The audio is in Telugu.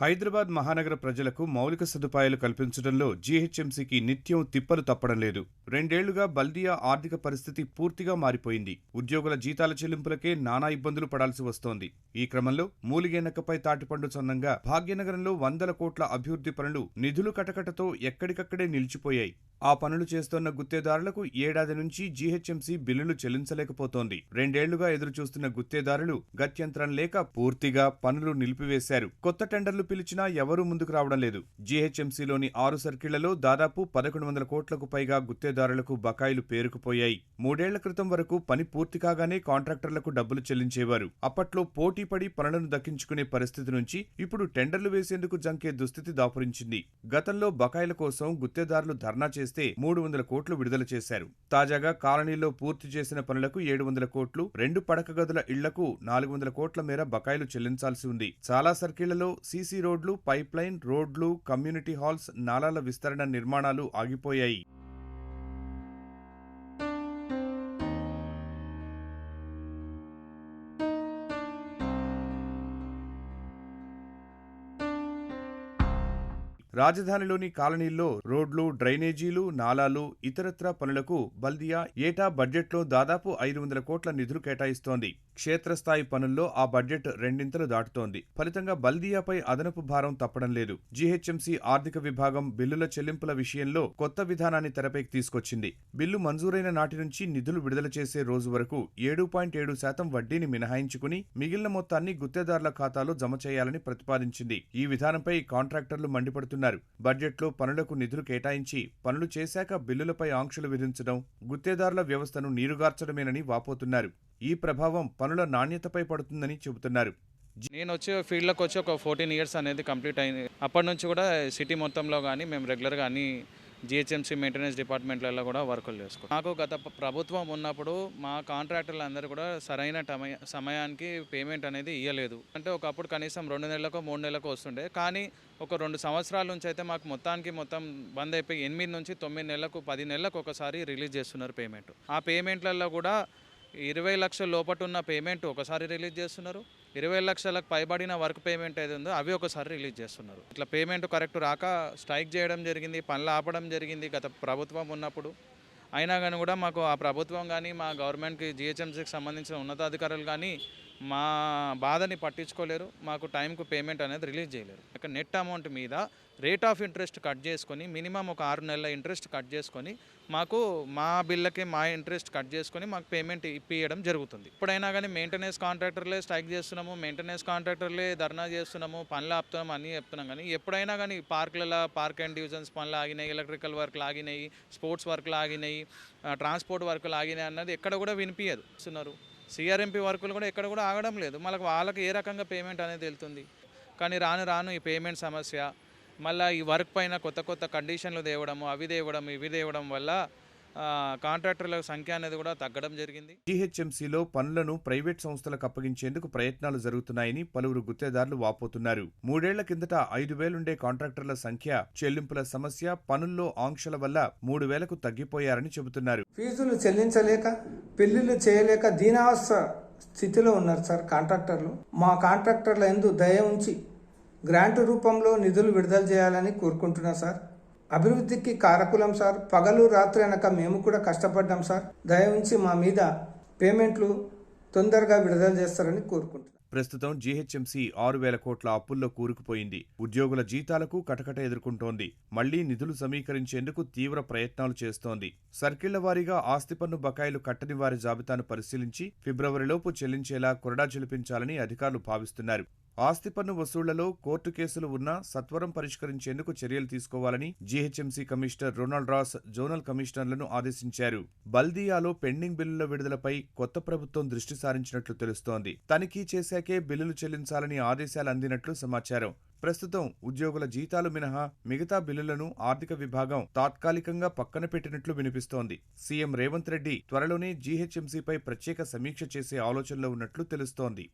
హైదరాబాద్ మహానగర ప్రజలకు మౌలిక సదుపాయాలు కల్పించడంలో జీహెచ్ఎంసీకి నిత్యం తిప్పలు తప్పడం లేదు. రెండేళ్ళుగా బల్దియా ఆర్థిక పరిస్థితి పూర్తిగా మారిపోయింది. ఉద్యోగుల జీతాల చెల్లింపులకే నానా ఇబ్బందులు పడాల్సి వస్తోంది. ఈ క్రమంలో మూలిగేనకపై తాటిపండు సొన్నంగా భాగ్యనగరంలో వందల కోట్ల అభివృద్ధి పనులు నిధులు కటకటతో ఎక్కడికక్కడే నిలిచిపోయాయి. ఆ పనులు చేస్తోన్న గుత్తేదారులకు ఏడాది నుంచి జీహెచ్ఎంసీ బిల్లులు చెల్లించలేకపోతోంది. రెండేళ్ళుగా ఎదురుచూస్తున్న గుత్తేదారులు గత్యంతరం లేక పూర్తిగా పనులు నిలిపివేశారు. కొత్త టెండర్లు పిలిచినా ఎవరూ ముందుకు రావడం లేదు. జీహెచ్ఎంసీలోని ఆరు సర్కిళ్ళలో దాదాపు పదకొండు వందల కోట్లకు పైగా గుత్తేదారులకు బకాయిలు పేరుకుపోయాయి. మూడేళ్ళ క్రితం వరకు పని పూర్తి కాగానే కాంట్రాక్టర్లకు డబ్బులు చెల్లించేవారు. అప్పట్లో పోటీపడి పనులను దక్కించుకునే పరిస్థితి నుంచి ఇప్పుడు టెండర్లు వేసేందుకు జంకే దుస్థితి దాపురించింది. గతంలో బకాయిల కోసం గుత్తేదారులు ధర్నా చేస్తే మూడు వందల కోట్లు విడుదల చేశారు. తాజాగా కాలనీలో పూర్తి చేసిన పనులకు ఏడు వందల కోట్లు రెండు పడక గదుల ఇళ్ళకు నాలుగు వందల కోట్ల మేర బకాయిలు చెల్లించాల్సి ఉంది. చాలా సర్కిళ్ళలో సీసీ రోడ్లు పైప్ లైన్ రోడ్లు కమ్యూనిటీ హాల్స్ నాలాల విస్తరణ నిర్మాణాలు ఆగిపోయాయి. రాజధానిలోని కాలనీల్లో రోడ్లు డ్రైనేజీలు నాలాలు ఇతరత్రా పనులకు బల్దియా ఏటా బడ్జెట్లో దాదాపు ఐదు వందల కోట్ల నిధులు కేటాయిస్తోంది. క్షేత్రస్థాయి పనుల్లో ఆ బడ్జెట్ రెండింతలు దాటుతోంది. ఫలితంగా బల్దియాపై అదనపు భారం తప్పడం లేదు. జీహెచ్ఎంసీ ఆర్థిక విభాగం బిల్లుల చెల్లింపుల విషయంలో కొత్త విధానాన్ని తెరపైకి తీసుకొచ్చింది. బిల్లు మంజూరైన నాటి నుంచి నిధులు విడుదల చేసే రోజు వరకు ఏడు పాయింట్ ఏడు శాతం వడ్డీని మినహాయించుకుని మిగిలిన మొత్తాన్ని గుత్తేదారుల ఖాతాలో జమ చేయాలని ప్రతిపాదించింది. ఈ విధానంపై కాంట్రాక్టర్లు మండిపడుతున్నారు బడ్జెట్లో పనులకు నిధులు కేటాయించి పనులు చేశాక బిల్లులపై ఆంక్షలు విధించడం గుత్తేదారుల వ్యవస్థను నీరుగార్చడమేనని వాపోతున్నారు. ఈ ప్రభావం పనుల నాణ్యతపై పడుతుందని చెబుతున్నారు. నేను వచ్చి ఫీల్డ్లోకి వచ్చి ఒక ఫోర్టీన్ ఇయర్స్ అనేది కంప్లీట్ అయింది. అప్పటి నుంచి కూడా సిటీ మొత్తంలో కానీ మేము రెగ్యులర్గా అన్ని జిహెచ్ఎంసీ మెయింటెనెన్స్ డిపార్ట్మెంట్లలో కూడా వర్కులు చేసుకుంటాం. నాకు గత ప్రభుత్వం ఉన్నప్పుడు మా కాంట్రాక్టర్లు అందరూ కూడా సరైన సమయానికి పేమెంట్ అనేది ఇవ్వలేదు అంటే ఒకప్పుడు కనీసం రెండు నెలలకు మూడు నెలలకు వస్తుండే. కానీ ఒక రెండు సంవత్సరాల నుంచి అయితే మాకు మొత్తానికి మొత్తం బంద్ అయిపోయి ఎనిమిది నుంచి తొమ్మిది నెలలకు పది నెలలకు ఒకసారి రిలీజ్ చేస్తున్నారు పేమెంట్ ఆ పేమెంట్లలో కూడా ఇరవై లక్షల లోపట ఉన్న పేమెంట్ ఒకసారి రిలీజ్ చేస్తున్నారు. ఇరవై లక్షలకు పైబడిన వర్క్ పేమెంట్ ఏది ఉందో అవి ఒకసారి రిలీజ్ చేస్తున్నారు. ఇట్లా పేమెంట్ కరెక్ట్ రాక స్ట్రైక్ చేయడం జరిగింది పనులు ఆపడం జరిగింది గత ప్రభుత్వం ఉన్నప్పుడు. అయినా కానీ కూడా మాకు ఆ ప్రభుత్వం కానీ మా గవర్నమెంట్కి జిహెచ్ఎంసీకి సంబంధించిన ఉన్నతాధికారులు కానీ మా బాధని పట్టించుకోలేరు మాకు టైంకు పేమెంట్ అనేది రిలీజ్ చేయలేరు. ఇక నెట్ అమౌంట్ మీద రేట్ ఆఫ్ ఇంట్రెస్ట్ కట్ చేసుకొని మినిమం ఒక ఆరు నెలల ఇంట్రెస్ట్ కట్ చేసుకొని మాకు మా బిల్లకి మా ఇంట్రెస్ట్ కట్ చేసుకొని మాకు పేమెంట్ ఇప్పియడం జరుగుతుంది. ఇప్పుడైనా కానీ మెయింటెనెన్స్ కాంట్రాక్టర్లే స్ట్రైక్ చేస్తున్నాము మెయింటెనెన్స్ కాంట్రాక్టర్లే ధర్నా చేస్తున్నాము పనులు ఆపుతున్నాము అన్నీ చెప్తున్నాం కానీ ఎప్పుడైనా కానీ పార్కులలో పార్క్ అండ్ డివిజన్స్ పనులు ఆగినాయి ఎలక్ట్రికల్ వర్క్లు ఆగినాయి స్పోర్ట్స్ వర్క్లు ఆగినాయి ట్రాన్స్పోర్ట్ వర్క్లు ఆగినాయి అన్నది ఎక్కడ కూడా వినిపించదు ఇస్తున్నారు సిఆర్ఎంపీ వర్కులు కూడా ఎక్కడ కూడా ఆగడం లేదు. మళ్ళీ వాళ్ళకి ఏ రకంగా పేమెంట్ అనేది వెళ్తుంది? కానీ రాను రాను ఈ పేమెంట్ సమస్య మళ్ళీ ఈ వర్క్ పైన కొత్త కొత్త కండిషన్లు తేవడము అవి తేవడం ఇవి తేవడం వల్ల కాంట్రాక్టర్ల సంఖ్య అనేది కూడా తగ్గడం జరిగింది. జీహెచ్ఎంసీలో పనులను ప్రైవేట్ సంస్థలకు అప్పగించేందుకు ప్రయత్నాలు జరుగుతున్నాయని పలువురు గుత్తేదారులు వాపోతున్నారు. మూడేళ్ళ కిందట ఐదు వేలుండే కాంట్రాక్టర్ల సంఖ్య చెల్లింపుల సమస్య పనుల్లో ఆంక్షల వల్ల మూడు వేలకు తగ్గిపోయారని చెబుతున్నారు. ఫీజులు చెల్లించలేక పెళ్ళిళ్ళు చేయలేక దీనావస్థ స్థితిలో ఉన్నారు సార్ కాంట్రాక్టర్లు. మా కాంట్రాక్టర్ల ఎందు దయ ఉంచి గ్రాంట్ రూపంలో నిధులు విడుదల చేయాలని కోరుకుంటున్నాం సార్. అభివృద్ధికి కారకులం సార్. పగలు రాత్రి అనక మేము కూడా కష్టపడ్డాం సార్. దయ ఉంచి మా మీద పేమెంట్లు తొందరగా విడుదల చేస్తారని కోరుకుంటున్నాం. ప్రస్తుతం జీహెచ్ఎంసీ ఆరు వేల కోట్ల అప్పుల్లో కూరుకుపోయింది. ఉద్యోగుల జీతాలకు కటకట ఎదుర్కొంటోంది. మళ్ళీ నిధులు సమీకరించేందుకు తీవ్ర ప్రయత్నాలు చేస్తోంది. సర్కిళ్ళ వారీగా ఆస్తి పన్ను బకాయిలు కట్టని వారి జాబితాను పరిశీలించి ఫిబ్రవరిలోపు చెల్లించేలా కొరడా చెల్లించాలని అధికారులు భావిస్తున్నారు. ఆస్తి పన్ను వసూళ్ళలో కోర్టు కేసులు ఉన్నా సత్వరం పరిష్కరించేందుకు చర్యలు తీసుకోవాలని GHMC commissioner Ronald Ross zonal కమిషనర్లను ఆదేశించారు. బల్దియాలో పెండింగ్ బిల్లుల విడుదలపై కొత్త ప్రభుత్వం దృష్టి సారించినట్లు తెలుస్తోంది. తనిఖీ చేశాకే బిల్లులు చెల్లించాలని ఆదేశాలు అందినట్లు సమాచారం. ప్రస్తుతం ఉద్యోగుల జీతాలు మినహా మిగతా బిల్లులను ఆర్థిక విభాగం తాత్కాలికంగా పక్కన పెట్టినట్లు వినిపిస్తోంది. సీఎం రేవంత్ రెడ్డి త్వరలోనే జీహెచ్ఎంసీపై ప్రత్యేక సమీక్ష చేసే ఆలోచనలో ఉన్నట్లు తెలుస్తోంది.